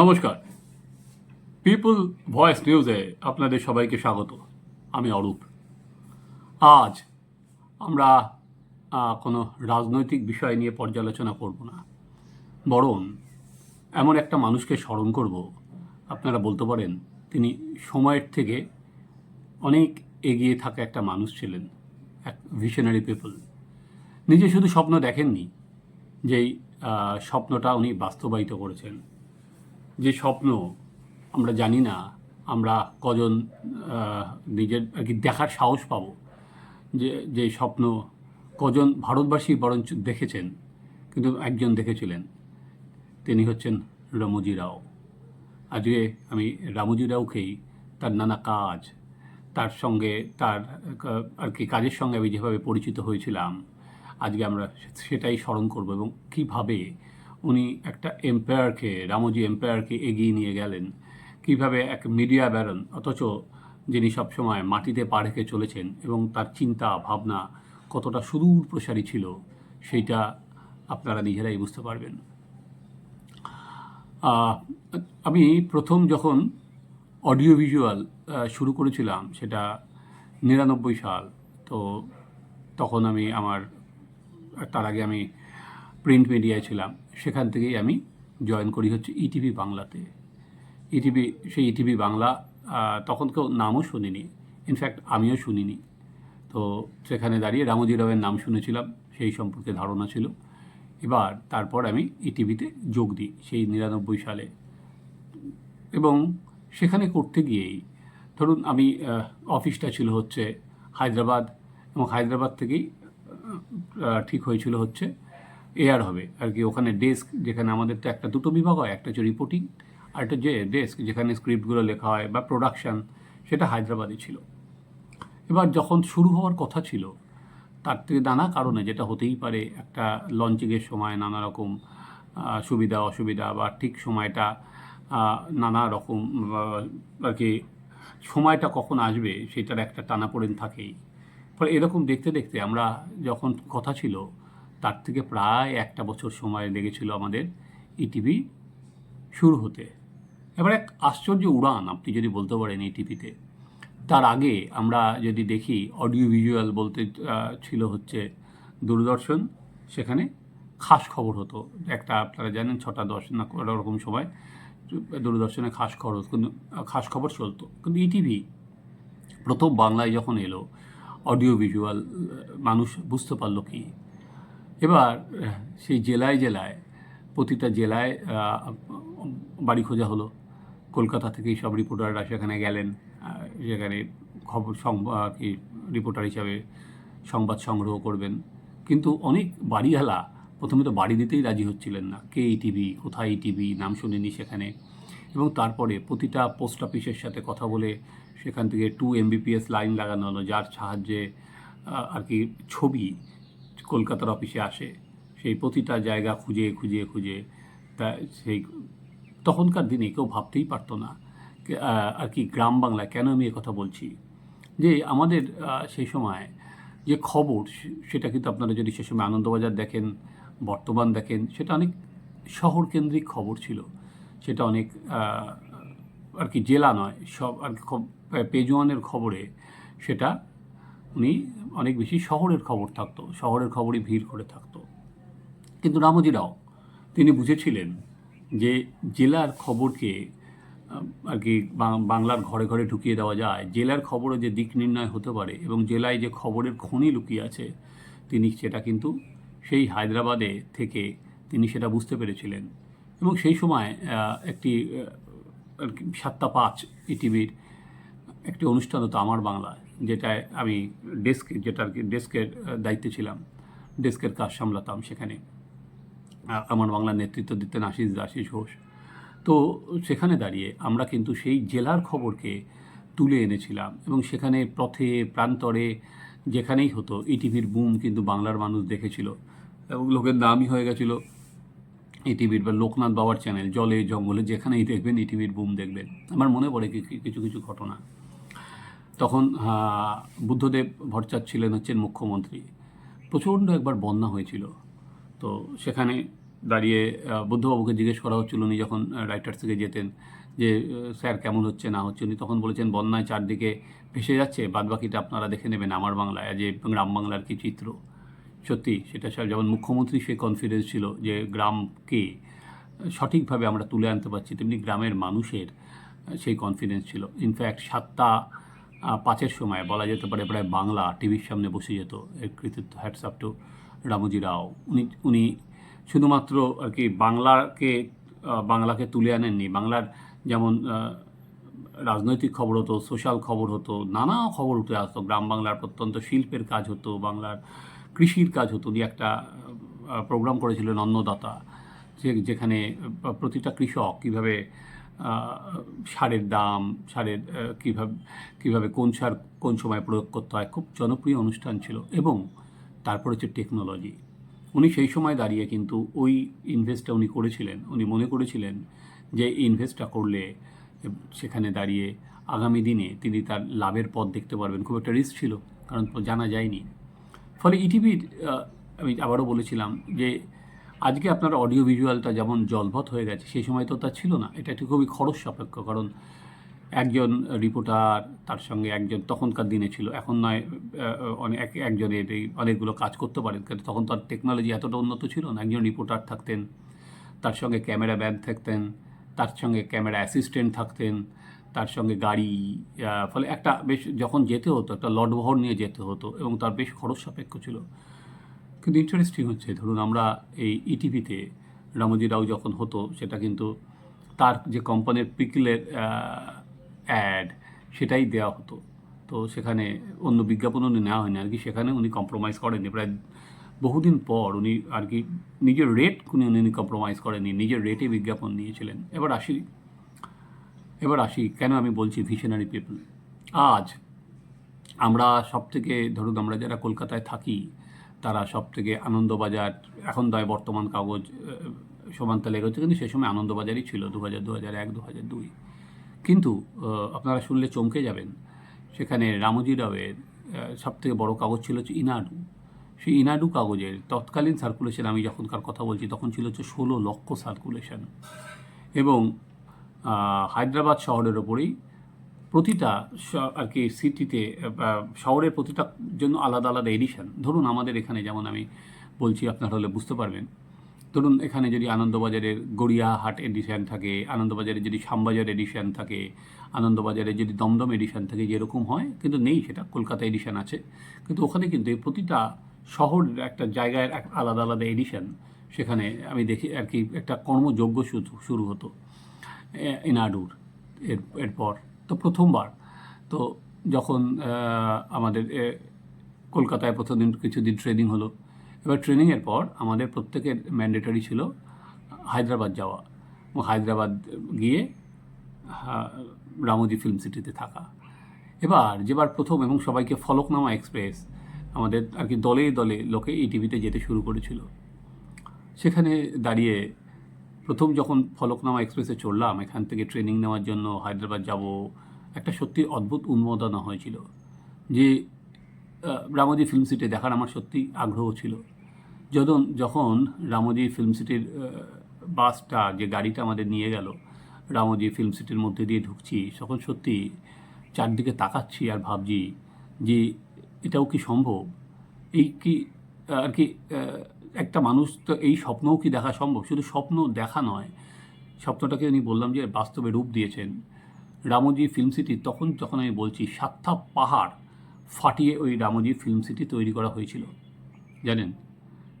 নমস্কার। People voice নিউজে আপনাদের সবাইকে স্বাগত। আমি অরূপ। আজ আমরা কোনো রাজনৈতিক বিষয় নিয়ে পর্যালোচনা করব না। বরং এমন একটা মানুষকে স্মরণ করব, আপনারা বলতে পারেন তিনি সময়ের থেকে অনেক এগিয়ে থাকা একটা মানুষ ছিলেন, এক ভিশনারি পিপল নিজে শুধু স্বপ্ন দেখেননি যেই স্বপ্নটা উনি বাস্তবায়িত করেছেন। যে স্বপ্ন আমরা জানি না, আমরা কজন নিজের আর কি দেখার সাহস পাবো যে যে স্বপ্ন কজন ভারতবাসী বরঞ্চ দেখেছেন, কিন্তু একজন দেখেছিলেন, তিনি হচ্ছেন রামজি রাও। আজকে আমি রামজি রাওকেই তার নানা কাজ, তার সঙ্গে তার আর কি কাজের সঙ্গে আমি যেভাবে পরিচিত হয়েছিলাম, আজকে আমরা সেটাই স্মরণ করব এবং কীভাবে উনি একটা এম্পায়ারকে, রামজি এম্পায়ারকে এগিয়ে নিয়ে গেলেন। কীভাবে এক মিডিয়া ব্যারন, অথচ যিনি সবসময় মাটিতে পা রেখে চলেছেন এবং তার চিন্তা, ভাবনা কতটা সুদূর প্রসারী ছিল, সেইটা আপনারা নিজেরাই বুঝতে পারবেন। আমি প্রথম যখন অডিও ভিজুয়াল শুরু করেছিলাম, সেটা নিরানব্বই সাল, তো তখন আমি আমার, তার আগে আমি প্রিন্ট মিডিয়ায় ছিলাম, সেখান থেকেই আমি জয়েন করি হচ্ছে ইটিভি বাংলাতে। ইটিভি সেই ইটিভি বাংলা তখন কেউ নামও শুনিনি। ইনফ্যাক্ট আমিও শুনিনি। তো সেখানে দাঁড়িয়ে রামজি রাওয়ের নাম শুনেছিলাম, সেই সম্পর্কে ধারণা ছিল। এবার তারপর আমি ইটিভিতে যোগ দিই, সেই নিরানব্বই সালে। এবং সেখানে করতে গিয়েই, ধরুন আমি অফিসটা ছিল হচ্ছে হায়দ্রাবাদ, এবং হায়দ্রাবাদ থেকেই ঠিক হয়েছিল হচ্ছে এয়ার হবে। আর কি ওখানে ডেস্ক যেখানে আমাদের তো একটা দুটো বিভাগ হয়, একটা হচ্ছে রিপোর্টিং আর একটা যে ডেস্ক যেখানে স্ক্রিপ্টগুলো লেখা হয় বা প্রোডাকশান সেটা হায়দ্রাবাদে ছিল। এবার যখন শুরু হওয়ার কথা ছিল, তার থেকে নানা কারণে যেটা হতেই পারে, একটা লঞ্চিংয়ের সময় নানা রকম সুবিধা, অসুবিধা বা ঠিক সময়টা নানা রকম আর কি সময়টা কখন আসবে সেটার একটা টানাপোড়েন থাকেই। ফলে এরকম দেখতে দেখতে আমরা যখন কথা ছিল তার থেকে প্রায় একটা বছর সময় লেগেছিল আমাদের ইটিভি শুরু হতে। এবার এক আশ্চর্য উড়ান আপনি যদি বলতে পারেন এই টিভিতে তার আগে আমরা যদি দেখি অডিও ভিজুয়াল বলতে ছিল হচ্ছে দূরদর্শন। সেখানে খাস খবর হতো। একটা আপনারা জানেন ছটা দশ না রকম সময় দূরদর্শনে খাস খবর কিন্তু খাস খবর চলতো। কিন্তু ইটিভি প্রথম বাংলায় যখন এলো অডিও ভিজুয়াল মানুষ বুঝতে পারল কি এবার, সেই জেলায় জেলায়, প্রতিটা জেলায় বাড়ি খোঁজা হলো। কলকাতা থেকেই সব রিপোর্টাররা সেখানে গেলেন। সেখানে খবর কি রিপোর্টার হিসাবে সংবাদ সংগ্রহ করবেন। কিন্তু অনেক বাড়িওয়ালা প্রথমে তো বাড়ি দিতেই রাজি হচ্ছিলেন না। কে টিভি? কোথায় টিভি? নাম শুনিনি সেখানে। এবং তারপরে প্রতিটা পোস্ট অফিসের সাথে কথা বলে সেখান থেকে টু এমবিপিএস লাইন লাগানো হলো, যার সাহায্যে আর কি ছবি কলকাতার অফিসে আসে, সেই প্রতিটা জায়গা খুঁজে খুঁজে খুঁজে, তা সেই তখনকার দিনে কেউ ভাবতেই পারতো না আর কি গ্রাম বাংলায় কেন আমি কথা বলছি? যে আমাদের সেই সময় যে খবর সেটা কিন্তু আপনারা যদি সে সময় আনন্দবাজার দেখেন, বর্তমান দেখেন, সেটা অনেক শহর কেন্দ্রিক খবর ছিল। সেটা অনেক আর কি জেলা নয়, সব আর কি খব- পেজওয়ানের খবরে সেটা উনি অনেক বেশি শহরের খবর থাকতো, শহরের খবরই ভিড় করে থাকতো। কিন্তু রামজিরাও তিনি বুঝেছিলেন যে জেলার খবরকে আর কি বাংলার ঘরে ঘরে ঢুকিয়ে দেওয়া যায়, জেলার খবরও যে দিক নির্ণয় হতে পারে এবং জেলায় যে খবরের খনি লুকিয়ে আছে, তিনি সেটা কিন্তু সেই হায়দ্রাবাদে থেকে তিনি সেটা বুঝতে পেরেছিলেন। এবং সেই সময় একটি আর কি সাতটা পাঁচ টিভির একটি অনুষ্ঠান হতো আমার বাংলা যেটায় আমি ডেস্ক যেটা আর কি ডেস্কের দায়িত্বে ছিলাম ডেস্কের কাজ সামলাতাম সেখানে। আমার বাংলার নেতৃত্ব দিতেন আশিস আশিস ঘোষ। তো সেখানে দাঁড়িয়ে আমরা কিন্তু সেই জেলার খবরকে তুলে এনেছিলাম এবং সেখানে পথে, প্রান্তরে যেখানেই হতো ইটিভির বুম কিন্তু বাংলার মানুষ দেখেছিল এবং লোকের নামই হয়ে গেছিল। ইটিভির বা লোকনাথ বাবার চ্যানেল জলে, জঙ্গলে যেখানেই দেখবেন ইটিভির বুম দেখবেন। আমার মনে পড়ে কিছু কিছু ঘটনা। তখন বুদ্ধদেব ভট্টাচার্য ছিলেন হচ্ছেন মুখ্যমন্ত্রী। প্রচণ্ড একবার বন্যা হয়েছিল। তো সেখানে দাঁড়িয়ে বুদ্ধবাবুকে জিজ্ঞেস করা হচ্ছিল, উনি যখন রাইটার্স থেকে যেতেন, যে স্যার কেমন হচ্ছে, না হচ্ছে, উনি তখন বলেছেন, বন্যায় চারদিকে ভেসে যাচ্ছে, বাদবাকিটা আপনারা দেখে নেবেন আমার বাংলায়, যে গ্রাম বাংলার কি চিত্র। সত্যি, সেটা সব যেমন মুখ্যমন্ত্রী সেই কনফিডেন্স ছিল যে গ্রামকে সঠিকভাবে আমরা তুলে আনতে পারছি, তেমনি গ্রামের মানুষের সেই কনফিডেন্স ছিল। ইনফ্যাক্ট সাতটা পাঁচের সময় বলা যেতে পারে প্রায় বাংলা টিভির সামনে বসে যেত। এর কৃতিত্ব হ্যাটসঅ্যাপ টু রামজি রাও। উনি উনি শুধুমাত্র আর কি বাংলাকে বাংলাকে তুলে আনেননি। বাংলার যেমন রাজনৈতিক খবর হতো সোশ্যাল খবর হতো, নানা খবর উঠে আসতো। গ্রাম বাংলার প্রত্যন্ত শিল্পের কাজ হতো, বাংলার কৃষির কাজ হতো। উনি একটা প্রোগ্রাম করেছিলেন অন্নদাতা, যে, যেখানে প্রতিটা কৃষক কীভাবে সারের দাম, সারের কীভাবে কীভাবে কোন সার কোন সময় প্রয়োগ করতে হয়, খুব জনপ্রিয় অনুষ্ঠান ছিল। এবং তারপর হচ্ছে টেকনোলজি। উনি সেই সময় দাঁড়িয়ে কিন্তু ওই ইনভেস্টটা উনি করেছিলেন। উনি মনে করেছিলেন যে ইনভেস্টটা করলে সেখানে দাঁড়িয়ে আগামী দিনে তিনি তার লাভের পথ দেখতে পারবেন। খুব একটা রিস্ক ছিল, কারণ জানা যায়নি। ফলে ইটিভির আমি আবারও বলেছিলাম যে আজকে আপনার অডিও ভিজুয়ালটা যেমন জলভত হয়ে গেছে, সেই সময় তো তা ছিল না। এটা একটি খুবই খরচ সাপেক্ষ, কারণ একজন রিপোর্টার তার সঙ্গে একজন তখনকার দিনে ছিল। এখন নয় অনেক, এক- একজনের এই অনেকগুলো কাজ করতে পারেন, কিন্তু তখন তার টেকনোলজি এতটা উন্নত ছিল না। একজন রিপোর্টার থাকতেন, তার সঙ্গে ক্যামেরা ব্যাগ থাকতেন, তার সঙ্গে ক্যামেরা অ্যাসিস্ট্যান্ট থাকতেন, তার সঙ্গে গাড়ি ফলে একটা বেশ, যখন যেতে হতো, একটা লটবহর নিয়ে যেতে হতো, এবং তার বেশ খরচ সাপেক্ষ ছিল। কিন্তু ইন্টারেস্টিং হচ্ছে। ধরুন আমরা এই ইটিভিতে রামজি রাও যখন হতো, সেটা কিন্তু তার যে কোম্পানির পিকলের অ্যাড সেটাই দেওয়া হতো। তো সেখানে অন্য বিজ্ঞাপন উনি নেওয়া হয়নি। আর কি সেখানে উনি কম্প্রোমাইজ করেননি। প্রায় বহুদিন পর উনি আর কি নিজের রেট উনি উনি কম্প্রোমাইজ করেননি। নিজের রেটে বিজ্ঞাপন নিয়েছিলেন এবার আসি। এবার আসি। কেন আমি বলছি ভিশনারি পিপল আজ আমরা সব থেকে ধরুন আমরা যারা কলকাতায় থাকি তারা সব থেকে আনন্দবাজার, এখন দয় বর্তমান কাগজ সমান্তালে এগোচ্ছে, কিন্তু সে সময় আনন্দবাজারই ছিল দু হাজার দু হাজার এক দু হাজার দুই। কিন্তু আপনারা শুনলে চমকে যাবেন, সেখানে রামজি রাওয়ের সব থেকে বড় কাগজ ছিল হচ্ছে ইনাডু। সেই ইনাডু কাগজের তৎকালীন সার্কুলেশন আমি যখনকার কথা বলছি, তখন ছিল হচ্ছে ষোলো লক্ষ সার্কুলেশন এবং হায়দ্রাবাদ শহরের ওপরেই প্রতিটা আর কি সিটিতে শহরের প্রতিটা জন্য আলাদা আলাদা এডিশন ধরুন আমাদের এখানে যেমন আমি বলছি, আপনারা হলে বুঝতে পারবেন। ধরুন এখানে যদি আনন্দবাজারের গড়িয়াহাট এডিশন থাকে, আনন্দবাজারের যদি শ্যামবাজার এডিশন থাকে, আনন্দবাজারের যদি দমদম এডিশন থাকে, যেরকম হয়, কিন্তু নেই সেটা, কলকাতা এডিশন আছে। কিন্তু ওখানে কিন্তু প্রতিটা শহর একটা জায়গায় এক আলাদা আলাদা এডিশন সেখানে আমি দেখি, আর কি একটা কর্মযোগ্য শুরু হতো, এ- ইনাডুর এর, এরপর। তো প্রথমবার। তো যখন আমাদের কলকাতায় প্রথম দিন কিছুদিন ট্রেনিং হলো। এবার ট্রেনিংয়ের পর আমাদের প্রত্যেকের ম্যান্ডেটরি ছিল হায়দ্রাবাদ যাওয়া। হায়দ্রাবাদ গিয়ে রামোজি ফিল্ম সিটিতে থাকা। এবার যেবার প্রথম এবং সবাইকে ফলকনামা এক্সপ্রেস আমাদের আর কি দলে দলে লোকে এই টিভিতে যেতে শুরু করেছিল। সেখানে দাঁড়িয়ে প্রথম যখন ফলকনামা এক্সপ্রেসে চড়লাম, এখান থেকে ট্রেনিং নেওয়ার জন্য হায়দ্রাবাদ যাব একটা সত্যি অদ্ভুত উন্মোদনা হয়েছিল যে রামোজি ফিল্ম সিটি দেখার আমার সত্যি আগ্রহ ছিল। যখন যখন রামোজি ফিল্ম সিটির বাসটা, যে গাড়িটা আমাদের নিয়ে গেল, রামোজি ফিল্ম সিটির মধ্যে দিয়ে ঢুকছি, তখন সত্যি চারদিকে তাকাচ্ছি আর ভাবছি যে, এটাও কি সম্ভব? এই কি, আর কি একটা মানুষ তো এই স্বপ্নও কি দেখা সম্ভব? শুধু স্বপ্ন দেখা নয়, স্বপ্নটাকে আমি বললাম যে বাস্তবে রূপ দিয়েছেন। রামোজি ফিল্ম সিটি তখন যখন আমি বলছি সাতটা পাহাড় ফাটিয়ে ওই রামোজি ফিল্ম সিটি তৈরি করা হয়েছিল, জানেন?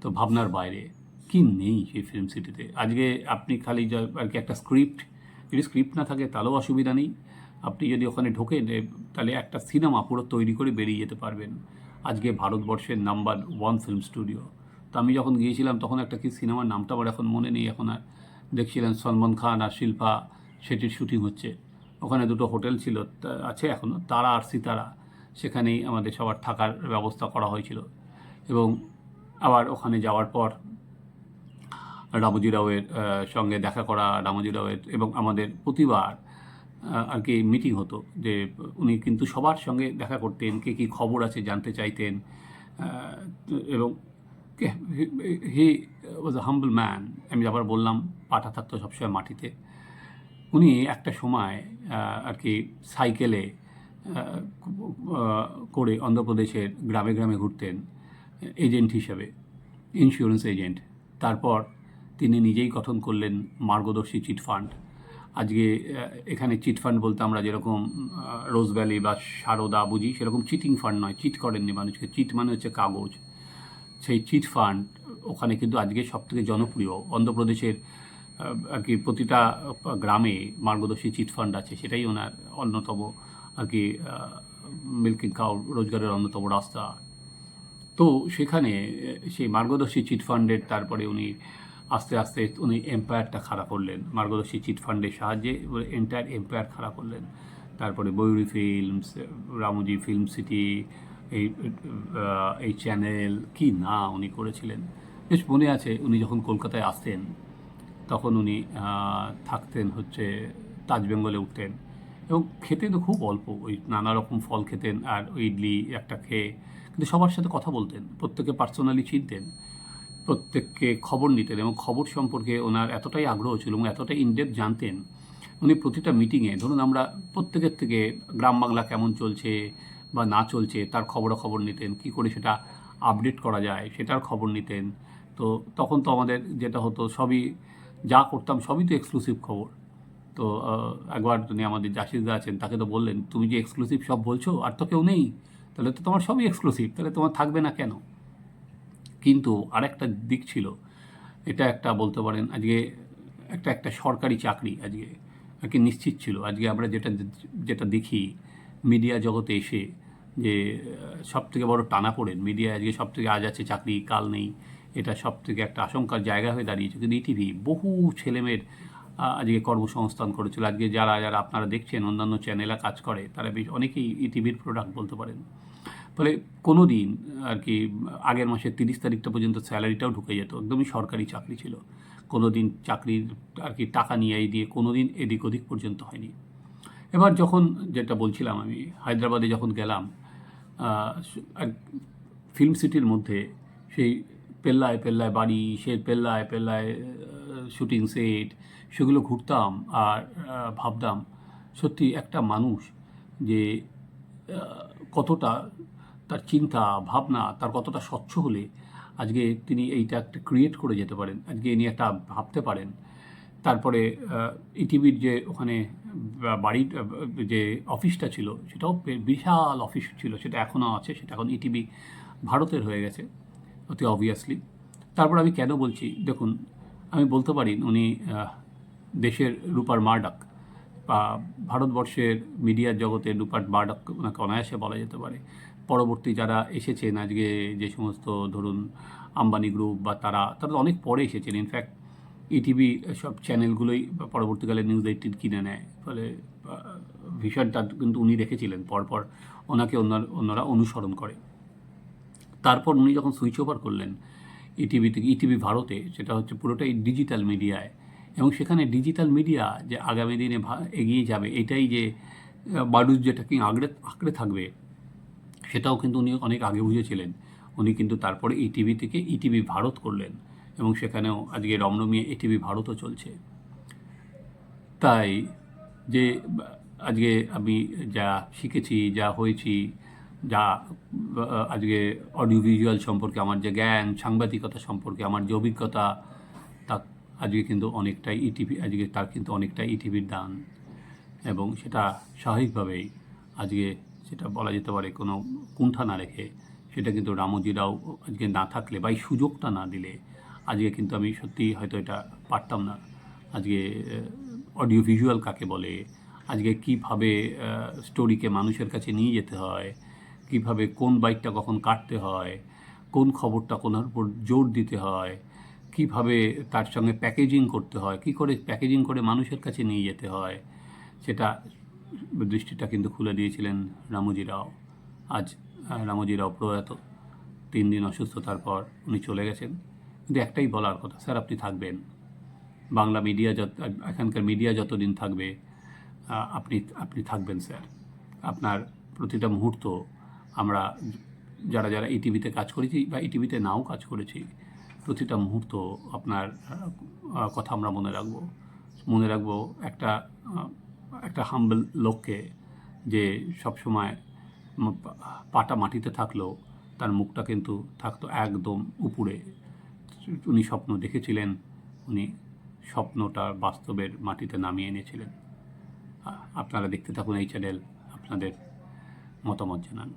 তো ভাবনার বাইরে, কি নেই সেই ফিল্ম সিটিতে আজকে আপনি খালি আর কি একটা স্ক্রিপ্ট যদি স্ক্রিপ্ট না থাকে তাহলেও অসুবিধা নেই। আপনি যদি ওখানে ঢোকেন তাহলে একটা সিনেমা পুরো তৈরি করে বেরিয়ে যেতে পারবেন। আজকে ভারতবর্ষের নাম্বার ওয়ান ফিল্ম স্টুডিও তো আমি যখন গিয়েছিলাম, তখন একটা কি সিনেমার নামটা আমার এখন মনে নেই, এখন আর দেখছিলেন সলমান খান আর শিল্পা, সেটির শুটিং হচ্ছে। ওখানে দুটো হোটেল ছিল আছে এখনও তারা আর সিতারা। সেখানেই আমাদের সবার থাকার ব্যবস্থা করা হয়েছিল। এবং আবার ওখানে যাওয়ার পর রামজি রাওয়ের সঙ্গে দেখা করা রামজি রাওয়ের এবং আমাদের প্রতিবার আর কি মিটিং হতো যে উনি কিন্তু সবার সঙ্গে দেখা করতেন, কে কী খবর আছে জানতে চাইতেন এবং হি ওয়াজ আ হাম্বল ম্যান আমি আবার বললাম পাঠা থাকতো সবসময় মাটিতে। উনি একটা সময় আর কি সাইকেলে করে অন্ধ্রপ্রদেশের গ্রামে গ্রামে ঘুরতেন, এজেন্ট হিসাবে ইন্স্যুরেন্স এজেন্ট তারপর তিনি নিজেই গঠন করলেন মার্গদর্শী চিট ফান্ড। আজকে এখানে চিট ফান্ড বলতে আমরা যেরকম রোজ ভ্যালি বা সারদা বুঝি, সেরকম চিটিং ফান্ড নয়, চিট করেননি মানুষকে। চিট মানে হচ্ছে কাগজ। সেই চিট ফান্ড ওখানে কিন্তু আজকে সবথেকে জনপ্রিয়। অন্ধ্রপ্রদেশের আর কি প্রতিটা গ্রামে মার্গদর্শী চিট ফান্ড আছে, সেটাই ওনার অন্যতম, আর কি মিল্কিং কাউ রোজগারের অন্যতম রাস্তা। তো সেখানে সেই মার্গদর্শী চিট ফান্ডের তারপরে উনি আস্তে আস্তে উনি এম্পায়ারটা খাড়া করলেন। মার্গদর্শী চিট ফান্ডের সাহায্যে এন্টায়ার এম্পায়ার খাড়া করলেন। তারপরে বৈরি ফিল্মস, রামুজি ফিল্ম সিটি, এই এই চ্যানেল, কি না উনি করেছিলেন। বেশ মনে আছে উনি যখন কলকাতায় আসতেন তখন উনি থাকতেন হচ্ছে তাজ বেঙ্গলে উঠতেন। এবং খেতেন তো খুব অল্প, ওই নানা রকম ফল খেতেন আর ইডলি একটা খেয়ে, কিন্তু সবার সাথে কথা বলতেন প্রত্যেকে পার্সোনালি চিনতেন, প্রত্যেককে খবর নিতেন এবং খবর সম্পর্কে ওনার এতটাই আগ্রহ ছিল এবং এতটাই ইনডেপ জানতেন। উনি প্রতিটা মিটিংয়ে ধরুন আমরা প্রত্যেকের থেকে গ্রাম বাংলা কেমন চলছে বা না চলছে, তার খবরাখবর নিতেন, কি করে সেটা আপডেট করা যায়, সেটার খবর নিতেন। তো তখন তো আমাদের যেটা হতো, সবই যা করতাম সবই তো এক্সক্লুসিভ খবর। তো একবার তিনি আমাদের জাসিদা আছেন, তাকে তো বললেন, তুমি যে এক্সক্লুসিভ সব বলছো, আর তো কেউ নেই, তাহলে তো তোমার সবই এক্সক্লুসিভ তাহলে তোমার থাকবে না কেন? কিন্তু আরেকটা দিক ছিল, এটা একটা বলতে পারেন, আজকে একটা একটা সরকারি চাকরি আজকে আর কি নিশ্চিত ছিল। আজকে আমরা যেটা যেটা দেখি, মিডিয়া জগতে এসে যে সব থেকে বড় টানা পড়েন। মিডিয়া আজকে সব থেকে আজ আছে চাকরি, কাল নেই। এটা সব থেকে একটা আশঙ্কার জায়গা হয়ে দাঁড়িয়েছে। কিন্তু ইটিভি বহু ছেলেমেয়ের আজকে কর্মসংস্থান করেছিল আজকে যারা যারা আপনারা দেখছেন, অন্যান্য চ্যানেলে কাজ করে, তারা বেশ অনেকেই ইটিভির প্রোডাক্ট বলতে পারেন। ফলে কোনো দিন আর কি আগের মাসের তিরিশ তারিখটা পর্যন্ত স্যালারিটাও ঢুকে যেত। একদমই সরকারি চাকরি ছিল। কোনো দিন চাকরির আর কি টাকা নিয়ে দিয়ে কোনো দিন এদিক ওদিক পর্যন্ত হয়নি। এবার যখন যেটা বলছিলাম আমি, হায়দ্রাবাদে যখন গেলাম ফিল্ম সিটির মধ্যে সেই পেল্লায় পেল্লায় বাড়ি, সে পেল্লায় পেল্লায় শুটিং সেট সেগুলো ঘুরতাম আর ভাবতাম, সত্যি একটা মানুষ যে কতটা তার চিন্তা, ভাবনা, তার কতটা স্বচ্ছ হলে আজকে তিনি এইটা একটা ক্রিয়েট করে যেতে পারেন, আজকে ইনি একটা ভাবতে পারেন। তারপরে ইটিভির যে ওখানে বাড়ির যে অফিসটা ছিল, সেটাও বিশাল অফিস ছিল, সেটা এখনও আছে, সেটা এখন ইটিভি ভারতের হয়ে গেছে। অতি অবভিয়াসলি তারপর আমি কেন বলছি? দেখুন, আমি বলতে পারি উনি দেশের রূপার মার্ডাক বা ভারতবর্ষের মিডিয়ার জগতে রূপার মার্ডাক ওনাকে অনায়াসে বলা যেতে পারে। পরবর্তী যারা এসেছেন, আজকে যে সমস্ত ধরুন আম্বানি গ্রুপ বা তারা তারা অনেক পরে এসেছেন। ইনফ্যাক্ট ইটিভি সব চ্যানেলগুলোই পরবর্তীকালে নিউজ এইটিন কিনে নেয়। ফলে ভিশনটা কিন্তু উনি রেখেছিলেন পরপর ওনাকে অন্য, অন্যরা অনুসরণ করে। তারপর উনি যখন সুইচ ওভার করলেন ইটিভি থেকে ইটিভি ভারতে, সেটা হচ্ছে পুরোটাই ডিজিটাল মিডিয়ায় এবং সেখানে ডিজিটাল মিডিয়া যে আগামী দিনে এগিয়ে যাবে, এটাই যে মানুষ যেটাকে আঁকড়ে আঁকড়ে থাকবে, সেটাও কিন্তু উনি অনেক আগে বুঝেছিলেন। উনি কিন্তু তারপরে ইটিভি থেকে ইটিভি ভারত করলেন এবং সেখানেও আজকে রমরমিয়ে ইটিভি ভারতও চলছে। তাই যে, আজকে আমি যা শিখেছি, যা হয়েছি যা আজকে অডিও ভিজুয়াল সম্পর্কে, আমার যে জ্ঞান, সাংবাদিকতা সম্পর্কে, আমার যে অভিজ্ঞতা, তা আজকে কিন্তু অনেকটাই ইটিভি আজকে তার কিন্তু অনেকটাই ইটিভির দান। এবং সেটা স্বাভাবিকভাবেই আজকে সেটা বলা যেতে পারে কোনো কুণ্ঠা না রেখে, সেটা কিন্তু রামজিরাও আজকে না থাকলে বা এই সুযোগটা না দিলে, আজকে কিন্তু আমি সত্যি হয়তো এটা পারতাম না। আজকে অডিও ভিজুয়াল কাকে বলে, আজকে কীভাবে স্টোরিকে মানুষের কাছে নিয়ে যেতে হয় কীভাবে কোন বাইকটা কখন কাটতে হয়, কোন খবরটা কোনার উপর জোর দিতে হয়, কীভাবে তার সঙ্গে প্যাকেজিং করতে হয়, কি করে প্যাকেজিং করে মানুষের কাছে নিয়ে যেতে হয়, সেটা দৃষ্টিটা কিন্তু খুলে দিয়েছিলেন রামুজি রাও। আজ রামুজি রাও প্রয়াত। তিন দিন অসুস্থতার পর উনি চলে গেছেন। কিন্তু একটাই বলার কথা, স্যার আপনি থাকবেন। বাংলা মিডিয়া যত, এখানকার মিডিয়া যতদিন থাকবে আপনি আপনি থাকবেন, স্যার। আপনার প্রতিটা মুহূর্ত আমরা যারা যারা এই টিভিতে কাজ করেছি বা এই টিভিতে নাও কাজ করেছি, প্রতিটা মুহূর্ত আপনার কথা আমরা মনে রাখব। মনে রাখব একটা একটা হাম্বল লোককে যে সবসময় পাটা মাটিতে থাকলেও তার মুখটা কিন্তু থাকতো একদম উপরে। উনি স্বপ্ন দেখেছিলেন, উনি স্বপ্নটা বাস্তবের মাটিতে নামিয়ে এনেছিলেন। আপনারা দেখতে থাকুন এই চ্যানেল আপনাদের মতামত জানান।